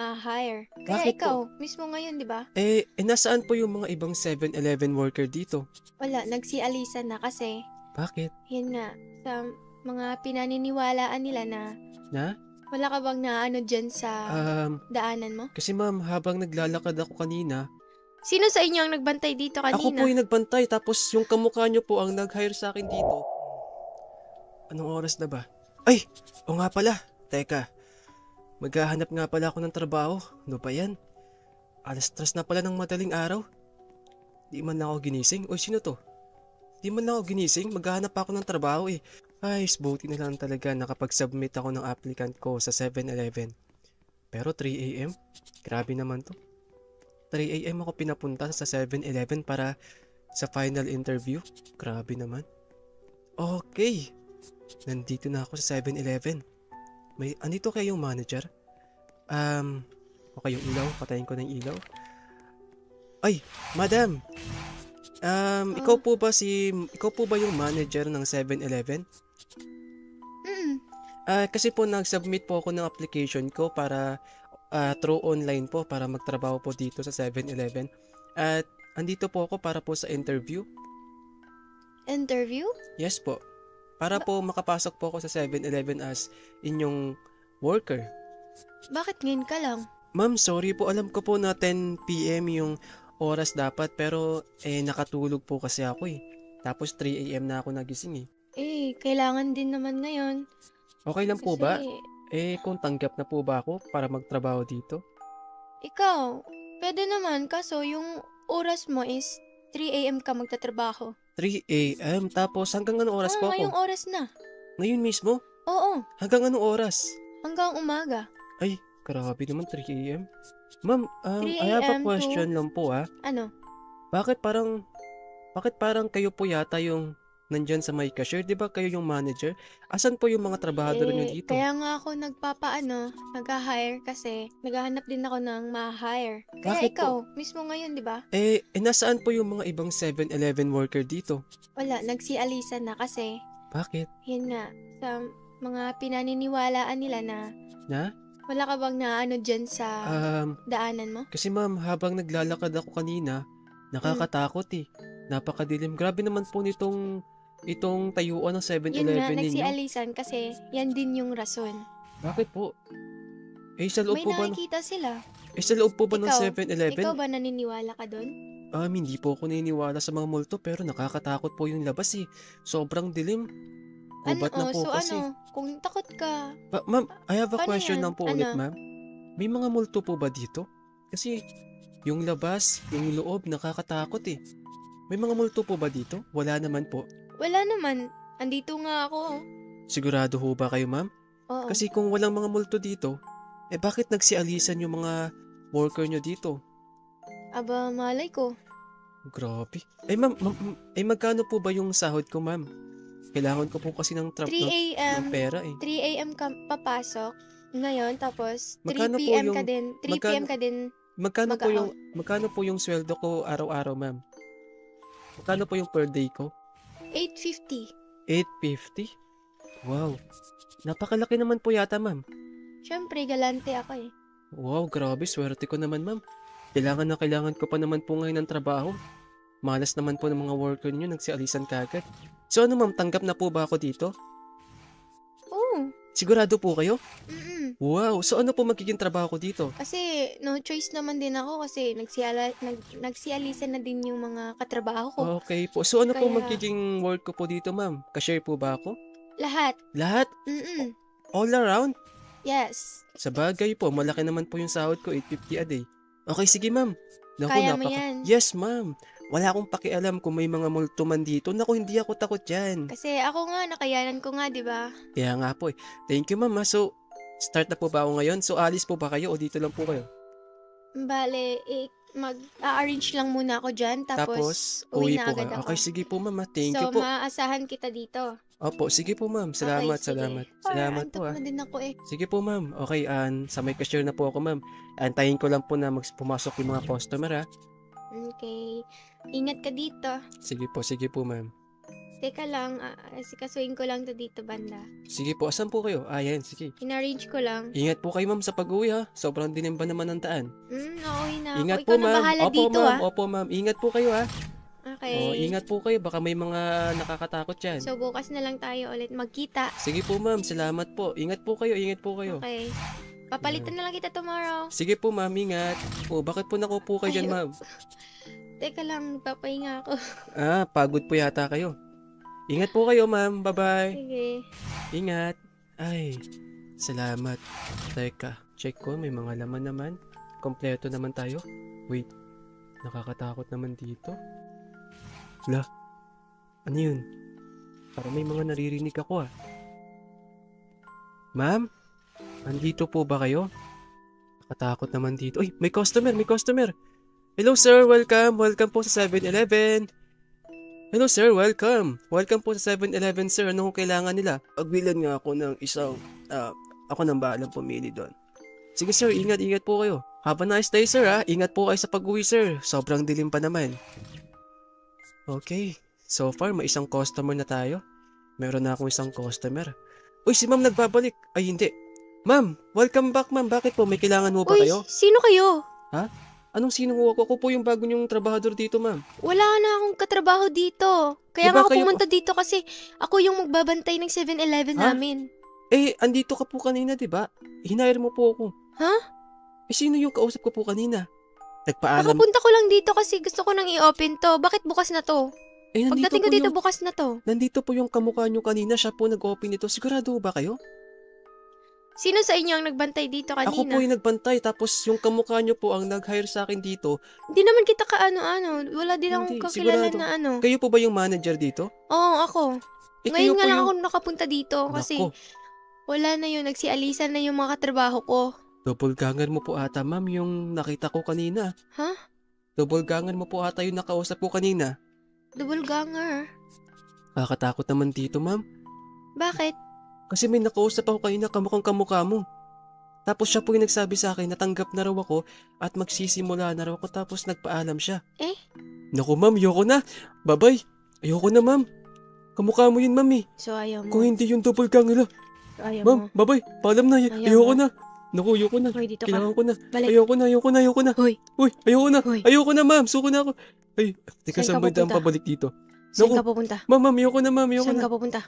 ma-hire. Kaya Bakit ikaw, mismo ngayon, di ba? Eh, eh, nasaan po yung mga ibang 7-Eleven worker dito? Wala, nagsialisan na kasi, Bakit? yun nga, sa mga pinaniniwalaan nila na Na? wala ka bang naano dyan sa Um, daanan mo? kasi ma'am, habang naglalakad ako kanina, Sino sa inyo ang nagbantay dito kanina? ako po yung nagbantay, tapos yung kamukha nyo po ang nag-hire sa akin dito. Anong oras na ba? Ay! O nga pala. Teka. Maghahanap nga pala ako ng trabaho. Ano ba yan? Alas stress na pala ng madaling araw. Di man lang ako ginising. Uy, sino to? Di man lang ako ginising. Maghahanap ako ng trabaho eh. Ay, buti na lang talaga nakapag-submit ako ng applicant ko sa 7-Eleven. Pero 3am? Grabe naman to. 3am ako pinapunta sa 7-Eleven para sa final interview. Grabe naman. Okay. Nandito na ako sa 7-Eleven. May, andito kayo yung manager? Um, okay yung ilaw. Patayin ko ng ilaw. Ay, madam. Um, Oh. ikaw po ba si, ikaw po ba yung manager ng 7-Eleven? Mm, Ah, kasi po nag-submit po ako ng application ko para ah, through online po para magtrabaho po dito sa 7-Eleven. At andito po ako para po sa interview. interview? Yes po. Para po makapasok po ako sa 7-Eleven as inyong worker. Bakit ngayon ka lang? Ma'am, sorry po. Alam ko po na 10 p.m. yung oras dapat pero eh nakatulog po kasi ako eh. Tapos 3 a.m. na ako nagising eh. Eh, kailangan din naman ngayon. Okay lang po ba? Eh kung tanggap na po ba ako para magtrabaho dito? ikaw, pwede naman kaso yung oras mo is 3 a.m. ka magtatrabaho. 3 a.m. Tapos hanggang anong oras Oo, po ako? ngayong oras na. Ngayon mismo? Oo, Hanggang anong oras? hanggang umaga. Ay, grabe naman 3 a.m. Ma'am, um, 3 I have a a.m. to- question lang po ah. Ano? Bakit parang, bakit parang kayo po yata yung nandyan sa may cashier? Di ba kayo yung manager? Asan po yung mga trabahador nyo Eh, dito? Kaya nga ako nagpapaano, nag-hire kasi naghahanap din ako ng ma-hire. Kaya Bakit ikaw, mismo ngayon, di ba? Eh, eh, nasaan po yung mga ibang 7-Eleven worker dito? Wala, nagsialisan na kasi, Bakit? yun nga, sa mga pinaniniwalaan nila na Na? wala ka bang naano dyan sa Um, daanan mo? kasi ma'am, habang naglalakad ako kanina, nakakatakot eh. Napakadilim. Grabe naman po nitong itong tayuan ng Yun nga, 7-Eleven ninyo. nagsialisan kasi yan din yung rason. Bakit po? Eh, sa loob May po ba, nakikita sila. eh, sa loob po ba ng Ikaw, 7-Eleven? Ikaw ba naniniwala ka doon? Um, hindi po ako naniniwala sa mga multo pero nakakatakot po yung labas eh. Sobrang dilim. Ano, Gubat na oh, po so kasi. ano, kung takot ka, Pa- ma'am, I have a Paano question yan? lang po ulit, Ano? ma'am. May mga multo po ba dito? Kasi yung labas, yung loob, nakakatakot eh. May mga multo po ba dito? Wala naman po. Wala naman. Andito nga ako. Sigurado ho ba kayo, ma'am? Oo. Kasi kung walang mga multo dito, eh bakit nagsialisan yung mga worker nyo dito? Aba, malay ko. Grabe. Eh, ma'am, ma'am, eh magkano po ba yung sahod ko, ma'am? Kailangan ko po kasi ng, tra- 3 ng, a.m. ng pera eh. 3 a.m. ka papasok. Ngayon, tapos 3 Magkano po p.m. ka yung- din. 3 magkano- p.m. ka din. Magkano po Mag-out. yung magkano po yung sweldo ko araw-araw, ma'am? Magkano po yung per day ko? 8.50. 850? Wow. Napakalaki naman po yata, ma'am. Siyempre, galante ako eh. Wow, grabe, swerte ko naman, ma'am. Kailangan na kailangan ko pa naman po ngayon ng trabaho. Malas naman po ng mga worker niyo, nagsialisan kagad. So ano ma'am, tanggap na po ba ako dito? Oo. Sigurado po kayo? Mm-mm. Wow, so ano po magiging trabaho ko dito? Kasi, no choice naman din ako kasi nagsiala, nag, nagsialisan na din yung mga katrabaho ko. Okay po. So ano po Kaya- magiging work ko po dito, ma'am? Cashier po ba ako? Lahat. Lahat? Mm-mm. All around? Yes. Sa bagay po, malaki naman po yung sahod ko, 850 a day. Okay, sige ma'am. Naku, Kaya mo yan. Yes, ma'am. Wala akong pakialam kung may mga multo man dito. Naku, hindi ako takot dyan. Kasi ako nga, nakayanan ko nga, di ba? Kaya nga po eh. Thank you, ma'am. So, start na po ba ako ngayon? So, alis po ba kayo o dito lang po kayo? Bale, eh, mag-arrange lang muna ako dyan, tapos, Tapos, uwi uwi na po agad kayo. ako. Okay, sige po, ma'am. ha. Thank so, you po. maaasahan kita dito. Opo, sige po, ma'am. Salamat, Okay, sige. salamat. Par, Salamat antok po, ah. na din ako eh. Sige po, ma'am. Okay, an sa may cashier na po ako, ma'am. Antayin ko lang po na mag pumasok yung mga customer, ha. Okay. Ingat ka dito. Sige po, sige po, ma'am. Teka lang, ah, sikasuin ko lang to dito banda. Sige po, asan po kayo? Ah, yan, sige. In-arrange ko lang. Ingat po kayo ma'am sa pag-uwi ha. Sobrang dilim pa naman ng daan. Hmm, okay na Ingat po Ikaw na ma'am. Opo dito ma'am, ah. opo ma'am. Ingat po kayo ha. Okay. Oh, ingat po kayo, baka may mga nakakatakot yan. So, bukas na lang tayo ulit magkita. Sige po ma'am, salamat po. Ingat po kayo, ingat po kayo. Okay. Papalitan na lang kita tomorrow. Sige po ma'am, ingat. Oh, bakit po nakupo kayo dyan ma'am? Teka lang, papahinga ako. Ah, pagod po yata kayo. Ingat po kayo ma'am, bye-bye. Sige. Ingat. Ay, salamat. Teka, check ko, may mga laman naman. Kompleto naman tayo. Wait, nakakatakot naman dito. La, ano yun? Parang may mga naririnig ako ah. Ma'am, andito po ba kayo? Nakatakot naman dito. Uy, may customer, may customer. Hello sir, welcome. Welcome po sa 7-Eleven. Hello sir, welcome. Welcome po sa 7-Eleven sir. Ano kung kailangan nila? Pagbilan nga ako ng isang, ah, ako nang bahalang pumili doon. Sige sir, ingat, ingat po kayo. Have a nice day sir ha. Ingat po kayo sa pag-uwi sir. Sobrang dilim pa naman. Okay, so far may isang customer na tayo. Meron na akong isang customer. Uy, si ma'am nagbabalik. Ay, hindi. Ma'am, welcome back ma'am. Bakit po? May kailangan mo ba Uy, kayo? sino kayo? Anong sino ko? Ako po yung bago niyong trabahador dito ma'am. Wala na akong katrabaho dito. Kaya Diba nga ako kayo- pumunta dito kasi ako yung magbabantay ng 7-Eleven Ha? namin. Eh, andito ka po kanina, di ba? Hinire mo po ako. Ha? Eh, sino yung kausap ko po kanina? Nagpaalam. Nakapunta ko lang dito kasi gusto ko nang i-open to. Bakit bukas na to? eh, nandito Pagdating po ko dito, yung, bukas na to. nandito po yung kamukha nyo kanina. Siya po nag-open nito. Sigurado ba kayo? Sino sa inyo ang nagbantay dito Ako po kanina? yung nagbantay. Tapos yung kamukha nyo po ang nag-hire sa akin dito. Hindi naman kita kaano-ano. Wala din akong Hindi, kakilala sigurado. na ano. Kayo po ba yung manager dito? Oo, ako. Eh, Ngayon nga po lang yung... ako nakapunta dito kasi Nako, wala na yun. Nagsialisan na yung mga katrabaho ko. double ganger mo po ata, ma'am, yung nakita ko kanina. Ha? Double ganger mo po ata yung nakausap ko kanina. Double ganger. Nakakatakot naman dito, ma'am. Bakit? Kasi may nakausap ako kanina kamukhang kamukha mo. Tapos siya po yung nagsabi sa akin, natanggap na raw ako at magsisimula na raw ako tapos nagpaalam siya. Eh? Naku ma'am, ayoko na. Babay. Ayoko na ma'am. Kamukha mo yun ma'am eh. So, ayaw mo. Kung hindi yung double gang So, ayaw mo. Ma'am, babay. Paalam na. Ay- Ayaw ayoko mo. na. Naku, ayoko na. Hoy, dito ka. Kailangan ko na. Balik. Ayoko na, ayoko na, ayoko na. Hoy. Uy, ayoko na. Hoy. Ayoko na ma'am. Suko na ako. Ay, teka, Saan saan ka ba yung daan pupunta? pabalik dito? Saan Naku. ka pupunta? Ma'am, ma'am, ayoko na ma'am, ayoko Saan na. ka pupunta?